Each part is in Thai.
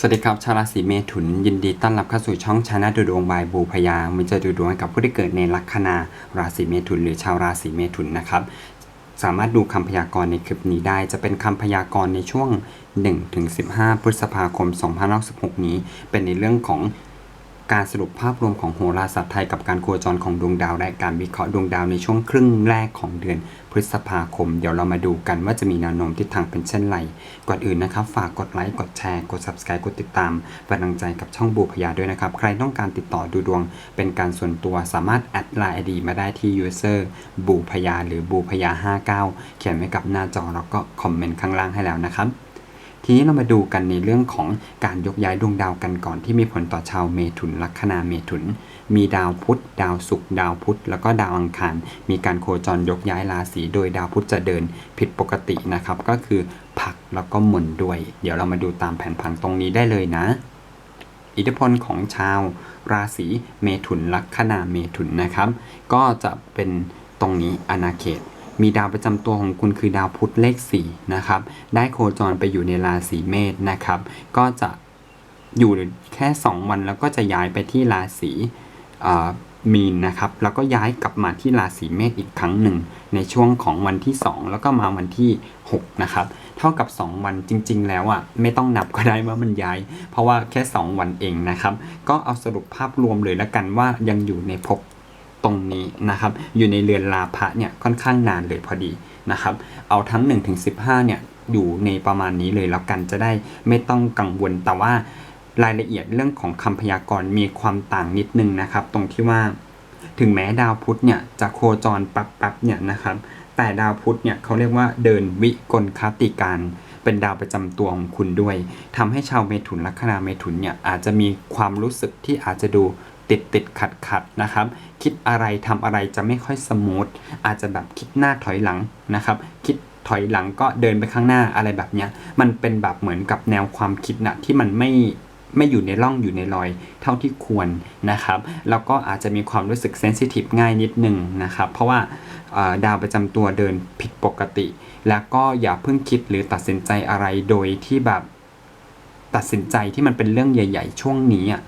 สวัสดีครับชาวราศีเมถุน ยินดีต้อนรับเข้าสู่ช่องชาแนลดูดวงบายบูพยามิจะดูดวงให้กับผู้ที่เกิดในลัคนาราศีเมถุน หรือชาวราศีเมถุนนะครับ สามารถดูคำพยากรณ์ในคลิปนี้ได้ จะเป็นคำพยากรณ์ในช่วง 1-15 พฤษภาคม 2566 นี้ เป็นในเรื่องของ การสรุปภาพรวมของโหราศาสตร์ไทยกับการโคจรของดวงดาวและการวิเคราะห์ดวงดาวในช่วงครึ่งแรกของเดือนพฤษภาคม เดี๋ยวเรามาดูกันว่าจะมีแนวโน้มทิศทางเป็นเช่นไร ก่อนอื่นนะครับ ฝากกดไลค์ กดแชร์ กด subscribe กดติดตามเป็นกำลังใจกับช่องบูพยาด้วยนะครับ ใครต้องการติดต่อดูดวงเป็นการส่วนตัวสามารถแอดไลน์ไอดีมาได้ที่ user บูพยาหรือบูพยา59 เขียนไว้กับหน้าจอแล้วก็คอมเมนต์ข้างล่างให้แล้วนะครับ ทีนี้เรามาดูกันในเรื่องของการยกย้ายดวงดาวกันก่อนที่มีผลต่อชาวเมถุนลัคนาเมถุน มีดาวพุธดาวศุกร์ดาวพุธแล้วก็ดาวอังคาร มีการโคจรยกย้ายราศีโดยดาวพุธจะเดินผิดปกตินะครับ ก็คือผักแล้วก็หมุนด้วย เดี๋ยวเรามาดูตามแผนผังตรงนี้ได้เลยนะ อิทธิพลของชาว ราศีเมถุนลัคนาเมถุนนะครับ ก็จะเป็นตรงนี้อาณาเขต มีดาวประจำตัวของคุณคือดาวพุธเลข4นะครับได้โคจรไปอยู่ในราศีเมษนะครับก็จะอยู่แค่ 2 วันแล้วก็จะย้ายไปที่ราศีมีนนะครับแล้วก็ย้ายกลับมาที่ราศีเมษอีกครั้งหนึ่ง ในช่วงของวันที่ 2 แล้วก็มาวันที่6นะครับเท่ากับ 2 วันจริง ๆ แล้วอะไม่ต้องนับก็ได้ว่ามันย้าย เพราะว่าแค่ 2 วันเองนะครับ ก็เอาสรุปภาพรวมเลยละกันว่ายังอยู่ในภพ ตรงนี้นะครับ อยู่ในเรือนลาภะเนี่ยค่อนข้างนานเลยพอดีนะครับ เอาทั้ง1-15ถึง15 เนี่ยอยู่ในประมาณนี้เลยแล้วกันจะได้ไม่ต้องกังวลแต่ว่ารายละเอียดเรื่องของคำพยากรณ์มีความต่างนิดนึงนะครับ ตรงที่ว่า ถึงแม้ดาวพุธเนี่ยจะโคจรปั๊บป๊บเนี่ยนะครับ แต่ดาวพุธเนี่ยเขาเรียกว่าเดินวิกลคติการเป็นดาวประจำตัวของคุณด้วยทำให้ชาวเมถุนลัคนาเมถุนเนี่ยอาจจะมีความรู้สึกที่อาจจะดู ติดติดขัดขัดนะครับ คิดอะไรทำอะไรจะไม่ค่อยสมูทอาจจะแบบคิดหน้าถอยหลังนะครับ คิดถอยหลังก็เดินไปข้างหน้าอะไรแบบเนี้ยมันเป็นแบบเหมือนกับแนวความคิดนะที่มันไม่ไม่อยู่ในร่องอยู่ในรอยเท่าที่ควรนะครับ แล้วก็อาจจะมีความรู้สึกเซนซิทีฟง่ายนิดนึงนะครับ เพราะว่าดาวประจำตัวเดินผิดปกติ แล้วก็อย่าเพิ่งคิดหรือตัดสินใจอะไรโดยที่แบบตัดสินใจที่มันเป็นเรื่องใหญ่ ๆ ช่วงนี้อะ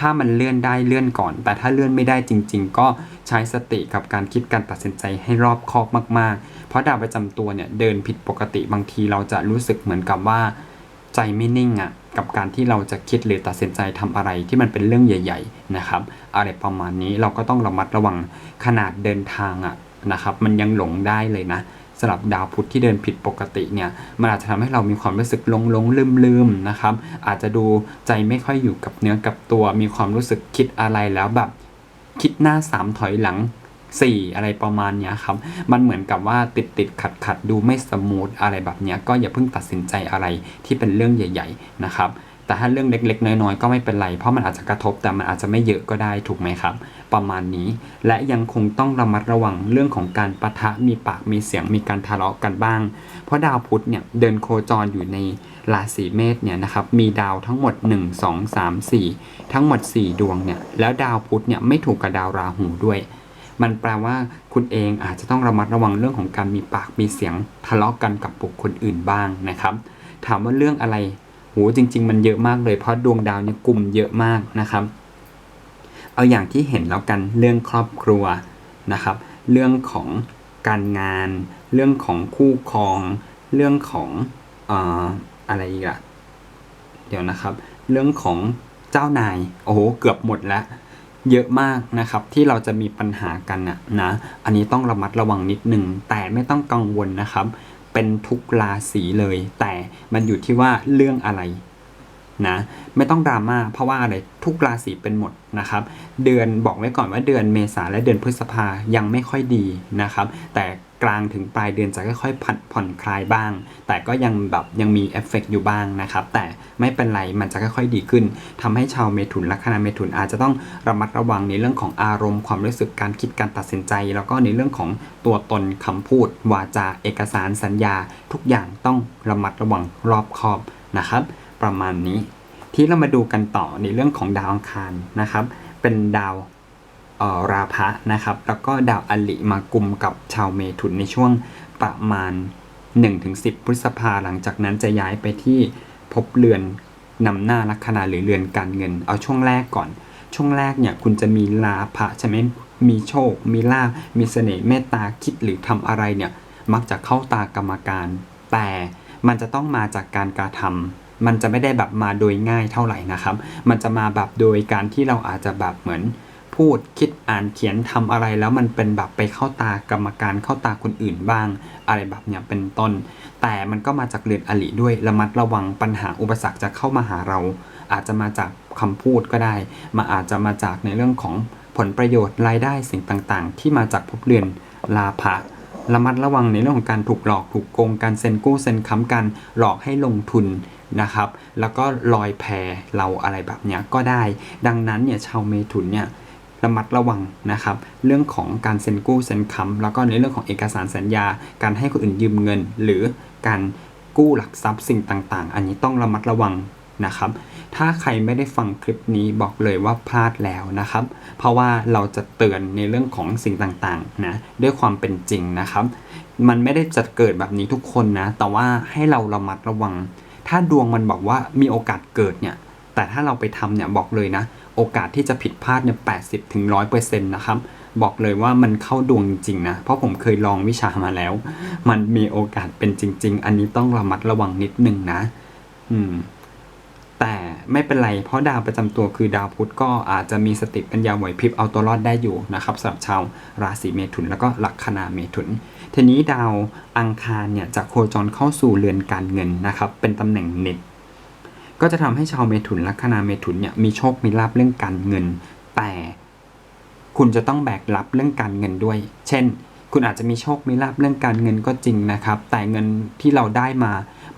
ถ้ามันเลื่อนได้เลื่อนก่อน แต่ถ้าเลื่อนไม่ได้จริง ๆ ก็ใช้สติกับการคิดการตัดสินใจให้รอบคอบมากๆ เพราะดาวประจำตัวเนี่ยเดินผิดปกติบางทีเราจะรู้สึกเหมือนกับว่า ใจไม่นิ่งอะ่ะกับการที่เราจะคิดหรือตัดสินใจทำอะไรที่มันเป็นเรื่องใหญ่ ๆ นะครับ อะไรประมาณนี้เราก็ต้องระมัดระวังขนาดเดินทางอะ่ะนะครับ มันยังหลงได้เลยนะ สำหรับดาวพุธที่เดินผิดปกติเนี่ยมันอาจจะทำให้เรามีความรู้สึกลงลงลืมลืมๆนะครับ อาจจะดูใจไม่ค่อยอยู่กับเนื้อกับตัวมีความรู้สึกคิดอะไรแล้วแบบคิดหน้าสามถอยหลังสี่อะไรประมาณนี้ครับ มันเหมือนกับว่าติดติดขัดขัดๆดูไม่สมูทอะไรแบบนี้ก็อย่าเพิ่งตัดสินใจอะไรที่เป็นเรื่องใหญ่ ๆ นะครับ แต่ถ้าเรื่องเล็กๆ น้อยๆ ก็ไม่เป็นไร เพราะมันอาจจะกระทบแต่มันอาจจะไม่เยอะก็ได้ถูกไหมครับ ประมาณนี้ และยังคงต้องระมัดระวังเรื่องของการปะทะมีปากมีเสียงมีการทะเลาะกันบ้าง เพราะดาวพุธเนี่ยเดินโคจรอยู่ในราศีเมษเนี่ยนะครับมีดาวทั้งหมด 1 2 3 4 ทั้งหมด 4 ดวงเนี่ยแล้วดาวพุธเนี่ยไม่ถูกกับดาวราหูด้วยมันแปลว่าคุณเองอาจจะต้องระมัดระวังเรื่องของการมีปากมีเสียงทะเลาะกันกับบุคคลอื่นบ้างนะครับ ถามว่าเรื่องอะไร โหจริง ๆ มันเยอะมากเลยเพราะดวงดาวเนี่ยกลุ่มเยอะมากนะครับ เอาอย่างที่เห็นแล้วกันเรื่องครอบครัวนะครับ เรื่องของการงาน เรื่องของคู่ครอง เรื่องของอออะไรอีกอะเดี๋ยวนะครับ เรื่องของเจ้านายโอ้โหเกือบหมดแล้วเยอะมากนะครับที่เราจะมีปัญหากันนะนะ อันนี้ต้องระมัดระวังนิดหนึ่งแต่ไม่ต้องกังวลนะครับ เป็นทุกราศีเลย แต่มันอยู่ที่ว่าเรื่องอะไรนะไม่ต้องดราม่าเพราะว่าอะไรทุกราศีเป็นหมดนะครับ เดือนบอกไว้ก่อนว่าเดือนเมษาและเดือนพฤษภายังไม่ค่อยดีนะครับ แต่ กลางถึงปลายเดือนจะค่อยๆผ่อนผ่อนคลายบ้าง แต่ก็ยังแบบยังมีเอฟเฟกต์อยู่บ้างนะครับ แต่ไม่เป็นไรมันจะค่อยๆดีขึ้นทำให้ชาวเมถุนลัคนาเมถุนอาจจะต้องระมัดระวังในเรื่องของอารมณ์ความรู้สึกการคิดการตัดสินใจ แล้วก็ในเรื่องของตัวตนคำพูด วาจาเอกสารสัญญา ทุกอย่างต้องระมัดระวังรอบคอบนะครับ ประมาณนี้ ที่เรามาดูกันต่อในเรื่องของดาวอังคารนะครับ เป็นดาว ราพะนะครับ แล้วก็ดาวอลิมากุมกับชาวเมถุนในช่วงประมาณ 1-10 พฤษภาหลังจากนั้นจะย้ายไปที่ภพเรือนนำหน้าลัคนาหรือเรือนการเงิน เอาช่วงแรกก่อน ช่วงแรกเนี่ยคุณจะมีลาภะใช่ไหมมีโชค มีลาภมีเสน่ห์เมตตาคิดหรือทำอะไรเนี่ยมักจะเข้าตากรรมการ แต่มันจะต้องมาจากการกระทำมันจะไม่ได้แบบมาโดยง่ายเท่าไหร่นะครับ มันจะมาแบบโดยการที่เราอาจจะแบบเหมือน พูดคิดอ่านเขียนทำอะไรแล้วมันเป็นแบบไปเข้าตากรรมการเข้าตาคนอื่นบ้าง อะไรแบบเนี้ยเป็นต้น แต่มันก็มาจากเรือนอลิด้วยระมัดระวังปัญหาอุปสรรคจะเข้ามาหาเรา อาจจะมาจากคำพูดก็ได้มาอาจจะมาจากในเรื่องของผลประโยชน์รายได้สิ่งต่างๆ ที่มาจากภพเรือนลาภะระมัดระวังในเรื่องของการถูกหลอกถูกโกงการเซ็นกู้เซ็นค้ำกันหลอกให้ลงทุนนะครับ แล้วก็ลอยแพเราอะไรแบบเนี้ยก็ได้ ดังนั้นเนี่ยชาวเมถุนเนี่ย ระมัดระวังนะครับ เรื่องของการเซ็นกู้เซ็นค้ำแล้วก็ในเรื่องของเอกสารสัญญา การให้คนอื่นยืมเงิน หรือการกู้หลักทรัพย์สิ่งต่าง ๆ อันนี้ต้องระมัดระวังนะครับ ถ้าใครไม่ได้ฟังคลิปนี้บอกเลยว่าพลาดแล้วนะครับ เพราะว่าเราจะเตือนในเรื่องของสิ่งต่างๆนะด้วยความเป็นจริงนะครับ มันไม่ได้จะเกิดแบบนี้ทุกคนนะ แต่ว่าให้เราระมัดระวัง ถ้าดวงมันบอกว่ามีโอกาสเกิดเนี่ย แต่ถ้าเราไปทำเนี่ยบอกเลยนะ โอกาสที่จะผิดพลาดเนี่ยแปดสิบถึงร้อยเปอร์เซ็นต์นะครับ บอกเลยว่ามันเข้าดวงจริงๆนะ เพราะผมเคยลองวิชามาแล้ว มันมีโอกาสเป็นจริง ๆ อันนี้ต้องระมัดระวังนิดนึงนะ อืม แต่ไม่เป็นไร เพราะดาวประจำตัวคือดาวพุธก็อาจจะมีสติปัญญาไหวพริบเอาตัวรอดได้อยู่นะครับสำหรับชาวราศีเมถุนแล้วก็ลัคนาเมถุนทีนี้ดาวอังคารเนี่ยจะโคจรเข้าสู่เรือนการเงินนะครับ เป็นตำแหน่งเน็ต ก็จะทำให้ชาวเมถุนลัคนาเมถุนเนี่ยมีโชคมีลาบเรื่องการเงิน แต่คุณจะต้องแบกรับเรื่องการเงินด้วย เช่น คุณอาจจะมีโชคมีลาบเรื่องการเงินก็จริงนะครับ แต่เงินที่เราได้มา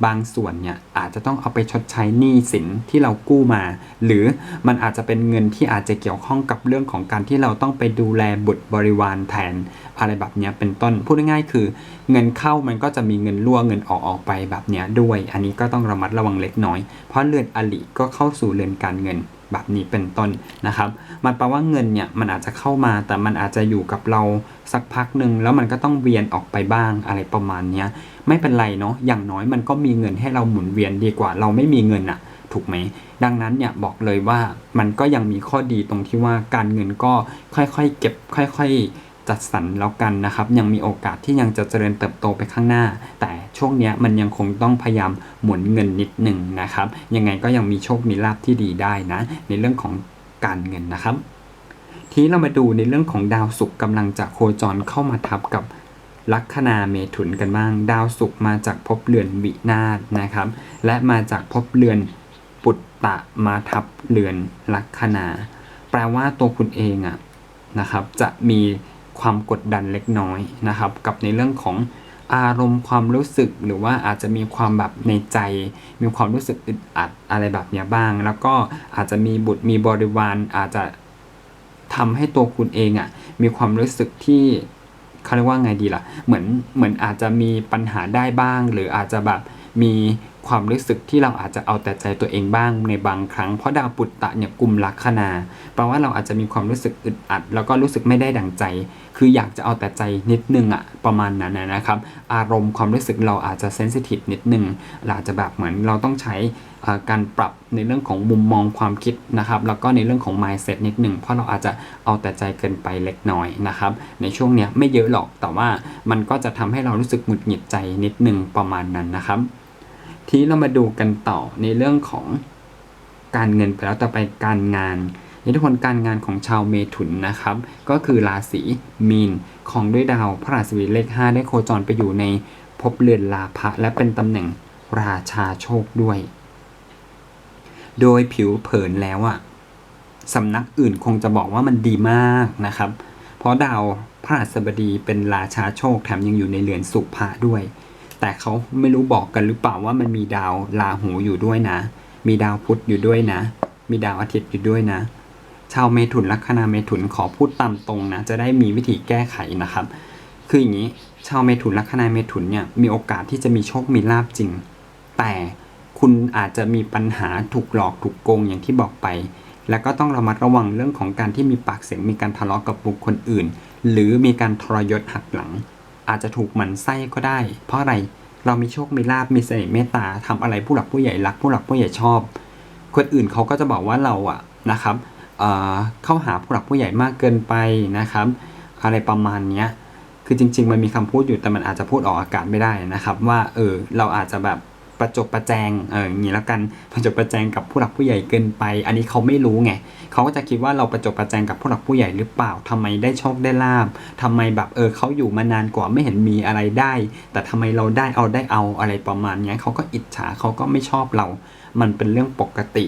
บางส่วนเนี่ยอาจจะต้องเอาไปชดใช้หนี้สินที่เรากู้มา หรือมันอาจจะเป็นเงินที่อาจจะเกี่ยวข้องกับเรื่องของการที่เราต้องไปดูแลบุตรบริวารแทนอะไรแบบนี้เป็นต้นพูดง่ายๆคือ เงินเข้ามันก็จะมีเงินรั่วเงินออกออกไปแบบนี้ด้วย อันนี้ก็ต้องระมัดระวังเล็กน้อย เพราะเรือนอลิก็เข้าสู่เรือนการเงินแบบนี้เป็นต้นนะครับ มันแปลว่าเงินเนี่ยมันอาจจะเข้ามาแต่มันอาจจะอยู่กับเราสักพักหนึ่งแล้วมันก็ต้องเวียนออกไปบ้างอะไรประมาณนี้ ไม่เป็นไรเนาะอย่างน้อยมันก็มีเงินให้เราหมุนเวียนดีกว่า เราไม่มีเงินอะถูกไหม ดังนั้นเนี่ยบอกเลยว่ามันก็ยังมีข้อดีตรงที่ว่าการเงินก็ค่อยๆเก็บค่อยๆจัดสรรแล้วกันนะครับ ยังมีโอกาสที่ยังจะเจริญเติบโตไปข้างหน้า แต่ช่วงเนี้ยมันยังคงต้องพยายามหมุนเงินนิดหนึ่งนะครับ ยังไงก็ยังมีโชคมีลาภที่ดีได้นะ ในเรื่องของการเงินนะครับ ทีนี้เรามาดูในเรื่องของดาวศุกร์กำลังจะโคจรเข้ามาทับกับ ลัคนาเมถุนกันบ้าง ดาวศุกร์มาจากภพเรือนวินาศนะครับ และมาจากภพเรือนปุตตะมาทับเรือนลัคนา แปลว่าตัวคุณเองอะนะครับ จะมีความกดดันเล็กน้อยนะครับ กับในเรื่องของอารมณ์ความรู้สึกหรือว่าอาจจะมีความแบบในใจ มีความรู้สึกอึดอัดอะไรแบบนี้บ้าง แล้วก็อาจจะมีบุตรมีบริวารอาจจะทำให้ตัวคุณเองอะมีความรู้สึกที่ เขาเรียกว่าไงดีล่ะ เหมือนเหมือนอาจจะมีปัญหาได้บ้าง หรืออาจจะแบบมี ความรู้สึกที่เราอาจจะเอาแต่ใจตัวเองบ้างในบางครั้ง เพราะดาวปุตตะเนี่ยกลุ่มลัคนาแปลว่าเราอาจจะมีความรู้สึกอึดอัด แล้วก็รู้สึกไม่ได้ดั่งใจ คืออยากจะเอาแต่ใจนิดนึงอะประมาณนั้นนะครับ อารมณ์ความรู้สึกเราอาจจะเซนซิทีฟนิดนึงเราอาจจะแบบเหมือนเราต้องใช้การปรับในเรื่องของมุมมองความคิดนะครับ แล้วก็ในเรื่องของ mindset นิดหนึ่งเพราะเราอาจจะเอาแต่ใจเกินไปเล็กน้อยนะครับ ในช่วงเนี้ยไม่เยอะหรอกแต่ว่ามันก็จะทำให้เรารู้สึกหงุดหงิดใจนิดหนึ่งประมาณนั้นนะครับ ทีเรามาดูกันต่อในเรื่องของการเงินไปแล้วต่อไปการงานในทุกคนการงานของชาวเมถุนนะครับ ก็คือราศีมีนของด้วยดาวพระราศีเลข 5 ได้โคจรไปอยู่ในภพเรือนลาภะและเป็นตำแหน่งราชาโชคด้วย โดยผิวเผินแล้วอะสำนักอื่นคงจะบอกว่ามันดีมากนะครับ เพราะดาวพระราชบดีเป็นราชาโชคแถมยังอยู่ในเรือนสุภะด้วย แต่เขาไม่รู้บอกกันหรือเปล่าว่ามันมีดาวราหูอยู่ด้วยนะ มีดาวพุธอยู่ด้วยนะ มีดาวอาทิตย์อยู่ด้วยนะ ชาวเมถุนลัคนาเมถุนขอพูดตามตรงนะ จะได้มีวิธีแก้ไขนะครับ คืออย่างนี้ ชาวเมถุนลัคนาเมถุนเนี่ยมีโอกาสที่จะมีโชคมีลาบจริง แต่คุณอาจจะมีปัญหาถูกหลอกถูกโกงอย่างที่บอกไป แล้วก็ต้องระมัดระวังเรื่องของการที่มีปากเสียงมีการทะเลาะกับบุคคลอื่น หรือมีการทรยศหักหลัง อาจจะถูกหมันไส้ก็ได้ เพราะอะไรเรามีโชคมีลาบมีเสน่ห์เมตตาทำอะไรผู้หลักผู้ใหญ่รัก ผู้หลักผู้ใหญ่ชอบ คนอื่นเขาก็จะบอกว่าเราอะนะครับเเข้าหาผู้หลักผู้ใหญ่มากเกินไปนะครับ อะไรประมาณเนี้ยคือจริง ๆ มันมีคำพูดอยู่แต่มันอาจจะพูดออกอากาศไม่ได้นะครับ ว่าเออเราอาจจะแบบ ประจบประแจงเอออย่างนี้แล้วกันประจบประแจงกับผู้หลักผู้ใหญ่เกินไป อันนี้เขาไม่รู้ไงเขาก็จะคิดว่าเราประจบประแจงกับผู้หลักผู้ใหญ่หรือเปล่าทำไมได้โชคได้ลาบทำไมแบบเออเขาอยู่มานานกว่าไม่เห็นมีอะไรได้ แต่ทำไมเราได้เอาได้เอาอะไรประมาณนี้เขาก็อิจฉาเขาก็ไม่ชอบเรา มันเป็นเรื่องปกติ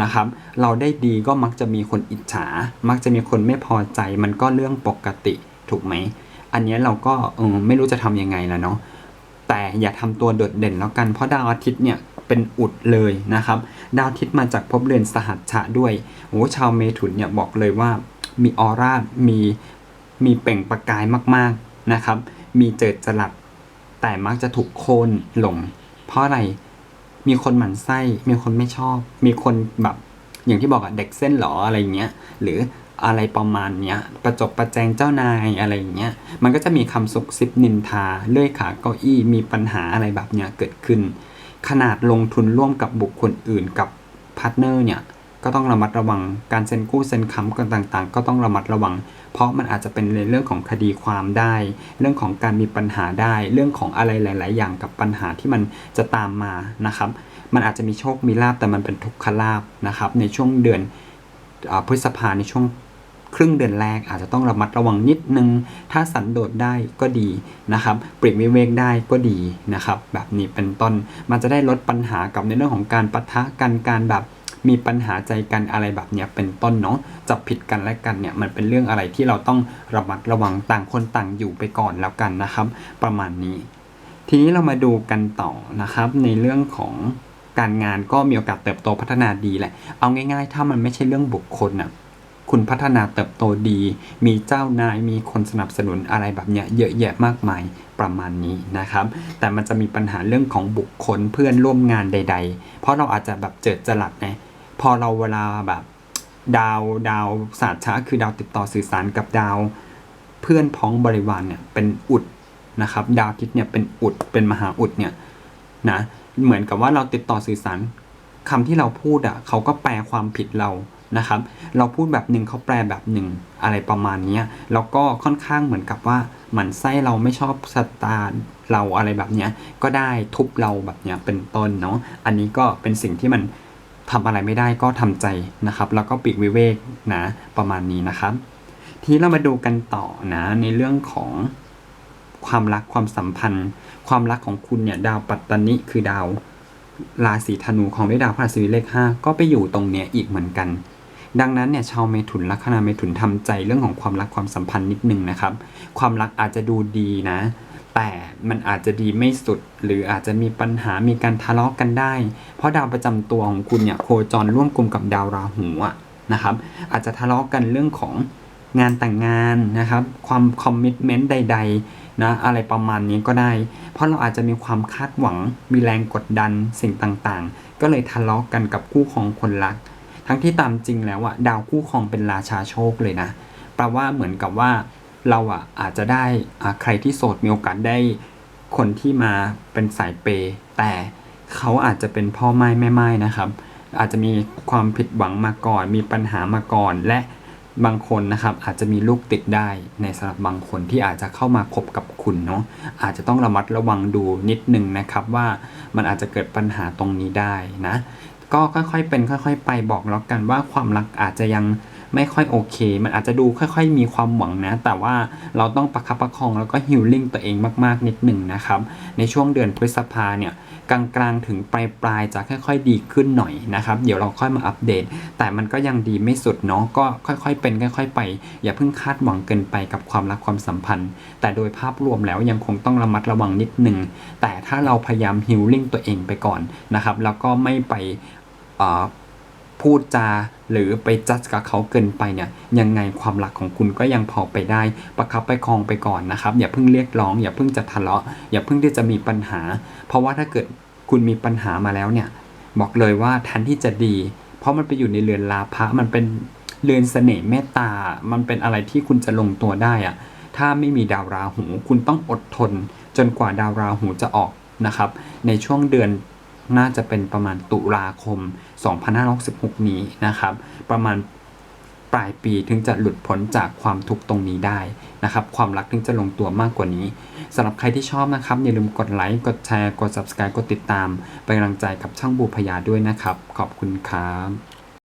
นะครับเราได้ดีก็มักจะมีคนอิจฉา มักจะมีคนไม่พอใจ มันก็เรื่องปกติถูกไหม อันนี้เราก็เออไม่รู้จะทำยังไงแล้วเนาะ แต่อย่าทำตัวโดดเด่นแล้วกัน เพราะดาวอาทิตย์เนี่ยเป็นอุดเลยนะครับ ดาวอาทิตย์มาจากภพเรือนสหัชชะด้วยโอ้ชาวเมถุนเนี่ยบอกเลยว่ามีออร่ามีมีเปล่งประกายมากๆนะครับ มีเจิดจรัสแต่มักจะถูกโค่นลง เพราะอะไรมีคนหมั่นไส้ มีคนไม่ชอบ มีคนแบบอย่างที่บอกอะเด็กเส้นหรออะไรเงี้ย หรือ อะไรประมาณเนี้ย ประจบประแจงเจ้านายอะไรอย่างเงี้ย มันก็จะมีคำสุกซิบนินทา เลื่อยขาเก้าอี้ มีปัญหาอะไรแบบเนี้ยเกิดขึ้น ขนาดลงทุนร่วมกับบุคคลอื่นกับพาร์ทเนอร์เนี่ย ก็ต้องระมัดระวัง การเซ็นกู้เซ็นค้ำกันต่างๆ ก็ต้องระมัดระวัง เพราะมันอาจจะเป็นในเรื่องของคดีความได้ เรื่องของการมีปัญหาได้ เรื่องของอะไรหลาย ๆ อย่างกับปัญหาที่มันจะตามมานะครับ มันอาจจะมีโชค มีลาบแต่มันเป็นทุกขลาบนะครับ ในช่วงเดือนอพฤษภาในช่วง ครึ่งเดือนแรกอาจจะต้องระมัดระวังนิดนึง ถ้าสันโดษได้ก็ดีนะครับปลีกวิเวกได้ก็ดีนะครับ แบบนี้เป็นต้นมันจะได้ลดปัญหากับในเรื่องของการปะทะกันการแบบมีปัญหาใจกันอะไรแบบเนี้ยเป็นต้นเนาะจับผิดกันและกันเนี่ยมันเป็นเรื่องอะไรที่เราต้องระมัดระวังต่างคนต่างอยู่ไปก่อนแล้วกันนะครับ ประมาณนี้ ทีนี้เรามาดูกันต่อนะครับ ในเรื่องของการงานก็มีโอกาสเติบโตพัฒนาดีแหละ เอาง่าย ๆ ถ้ามันไม่ใช่เรื่องบุคคลน่ะ คุณพัฒนาเติบโตดี มีเจ้านายมีคนสนับสนุนอะไรแบบเนี้ยเยอะแยะมากมายประมาณนี้นะครับ แต่มันจะมีปัญหาเรื่องของบุคคลเพื่อนร่วมงานใด ๆ เพราะเราอาจจะแบบเจิดจรัสไงพอเราเวลาแบบดาวดาวศาสตร์ช้าคือดาวติดต่อสื่อสารกับดาว เพื่อนพ้องบริวารเนี่ยเป็นอุดนะครับ ดาวอาทิตย์เนี่ยเป็นอุดเป็นมหาอุดเนี่ยนะเหมือนกับว่าเราติดต่อสื่อสารคำที่เราพูดอะเขาก็แปลความผิดเรา นะครับ เราพูดแบบหนึ่งเขาแปลแบบหนึ่งอะไรประมาณนี้แล้วก็ค่อนข้างเหมือนกับว่าหมันไส้เราไม่ชอบสตาร์เราอะไรแบบเนี้ยก็ได้ทุบเราแบบเนี้ยเป็นต้นเนาะอันนี้ก็เป็นสิ่งที่มันทำอะไรไม่ได้ก็ทำใจนะครับ แล้วก็ปีกวิเวกนะประมาณนี้นะครับ ทีนี้เรามาดูกันต่อนะในเรื่องของความรักความสัมพันธ์ ความรักของคุณเนี่ยดาวปัตตานิคือดาวราศีธนูของด้วยดาวพฤหัสบดีเลข5ก็ไปอยู่ตรงเนี้ยอีกเหมือนกัน ดังนั้นเนี่ยชาวเมถุนลัคนาเมถุนทำใจเรื่องของความรักความสัมพันธ์นิดนึงนะครับ ความรักอาจจะดูดีนะ แต่มันอาจจะดีไม่สุด หรืออาจจะมีปัญหามีการทะเลาะกันได้ เพราะดาวประจำตัวของคุณเนี่ยโคจรร่วมกลุ่มกับดาวราหูอะนะครับ อาจจะทะเลาะกันเรื่องของงานแต่งงานนะครับ ความคอมมิชเมนต์ใด ๆ นะ อะไรประมาณนี้ก็ได้ เพราะเราอาจจะมีความคาดหวัง มีแรงกดดันสิ่งต่างๆ ก็เลยทะเลาะกันกับคู่ของคนรัก ทั้งที่ตามจริงแล้วอะดาวคู่ครองเป็นราชาโชคเลยนะแปลว่าเหมือนกับว่าเราอะอาจจะได้ใครที่โสดมีโอกาสได้คนที่มาเป็นสายเปย์แต่เขาอาจจะเป็นพ่อไม้แม่ไม้นะครับ อาจจะมีความผิดหวังมาก่อน มีปัญหามาก่อน และบางคนนะครับอาจจะมีลูกติดได้ในสำหรับบางคนที่อาจจะเข้ามาคบกับคุณเนาะอาจจะต้องระมัดระวังดูนิดนึงนะครับว่ามันอาจจะเกิดปัญหาตรงนี้ได้นะ ก็ค่อยๆเป็นค่อย ๆ ไปบอกแล้วกันว่าความรักอาจจะยังไม่ค่อยโอเค มันอาจจะดูค่อย ๆ มีความหวังนะ แต่ว่าเราต้องประคับประคองแล้วก็ฮิลลิ่งตัวเองมากๆนิดหนึ่งนะครับ ในช่วงเดือนพฤษภาเนี่ยกลางๆถึงปลายๆจะค่อย ๆ ดีขึ้นหน่อยนะครับ เดี๋ยวเราค่อยมาอัปเดต แต่มันก็ยังดีไม่สุดเนาะ ก็ค่อยๆ เป็นค่อย ๆ ไป อย่าเพิ่งคาดหวังเกินไปกับความรักความสัมพันธ์ แต่โดยภาพรวมแล้วยังคงต้องระมัดระวังนิดหนึ่ง แต่ถ้าเราพยายามฮิลลิ่งตัวเองไปก่อนนะครับ แล้วก็ไม่ไป พูดจาหรือไปจัดกับเขาเกินไปเนี่ยยังไงความรักของคุณก็ยังพอไปได้ ประคับไปคองไปก่อนนะครับ อย่าเพิ่งเรียกร้อง อย่าเพิ่งจะทะเลาะ อย่าเพิ่งที่จะมีปัญหา เพราะว่าถ้าเกิดคุณมีปัญหามาแล้วเนี่ย บอกเลยว่าแทนที่จะดี เพราะมันไปอยู่ในเรือนลาภะมันเป็นเรือนเสน่ห์เมตตา มันเป็นอะไรที่คุณจะลงตัวได้อะถ้าไม่มีดาวราหูคุณต้องอดทน จนกว่าดาวราหูจะออกนะครับ ในช่วงเดือน น่าจะเป็นประมาณตุลาคม 2566 นี้นะครับ ประมาณปลายปีถึงจะหลุดพ้นจากความทุกข์ตรงนี้ได้นะครับ ความรักถึงจะลงตัวมากกว่านี้สำหรับใครที่ชอบนะครับ อย่าลืมกดไลค์ กดแชร์ กด subscribe กดติดตาม เป็นกำลังใจกับช่างบูพยาด้วยนะครับ ขอบคุณครับ